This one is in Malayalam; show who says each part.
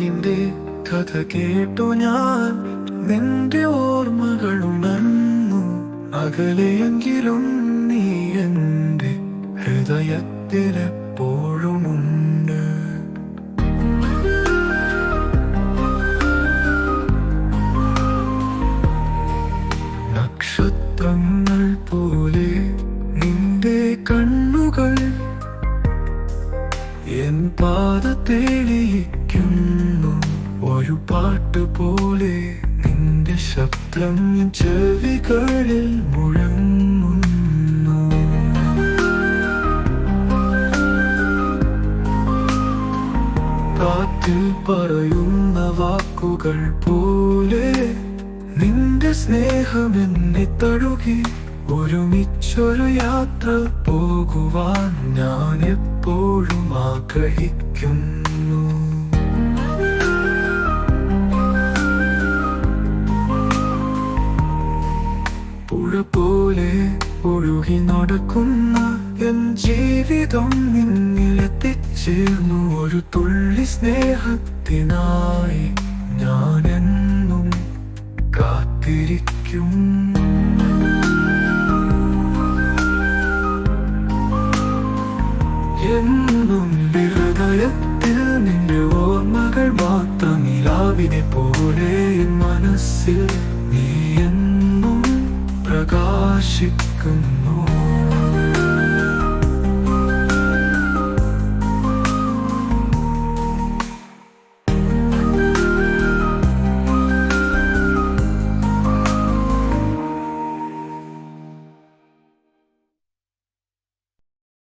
Speaker 1: നിലാവിന്റെ കഥ കേട്ടു ഞാൻ. നിന്റെ ഓർമ്മകൾ ഉണർന്നു. അകലെയെങ്കിലും നീ എന്റെ ഹൃദയത്തിലെപ്പോഴുമുണ്ട്. കണ്ണുകൾ എൻ പാത തെളിയിക്കുന്നു ഒരു പാട്ട് പോലെ നിന്റെ ശബ്ദം ചെവികളിൽ മുഴങ്ങുന്നു. കാറ്റിൽ പറയുന്ന വാക്കുകൾ പോലെ നിന്റെ സ്നേഹം എന്നെ തഴുകി ഒരുമിച്ചൊരു യാത്ര പോകുവാൻ ഞാൻ എപ്പോഴും ആഗ്രഹിക്കുന്നു. പുഴ പോലെ ഒഴുകി നടക്കുന്ന എൻ ജീവിതം നിന്നിലെത്തിച്ചേർന്നു ഒരു തുള്ളി സ്നേഹത്തിനായി ഞാൻ എന്നും കാത്തിരിക്കും. എന്നും ഹൃദയത്തിൽ നിന്റെ ഓർമ്മകൾ മാത്രം ഇലാവിനെ പോലെ എൻ മനസ്സിൽ നീ എന്നും പ്രകാശിക്കുന്നു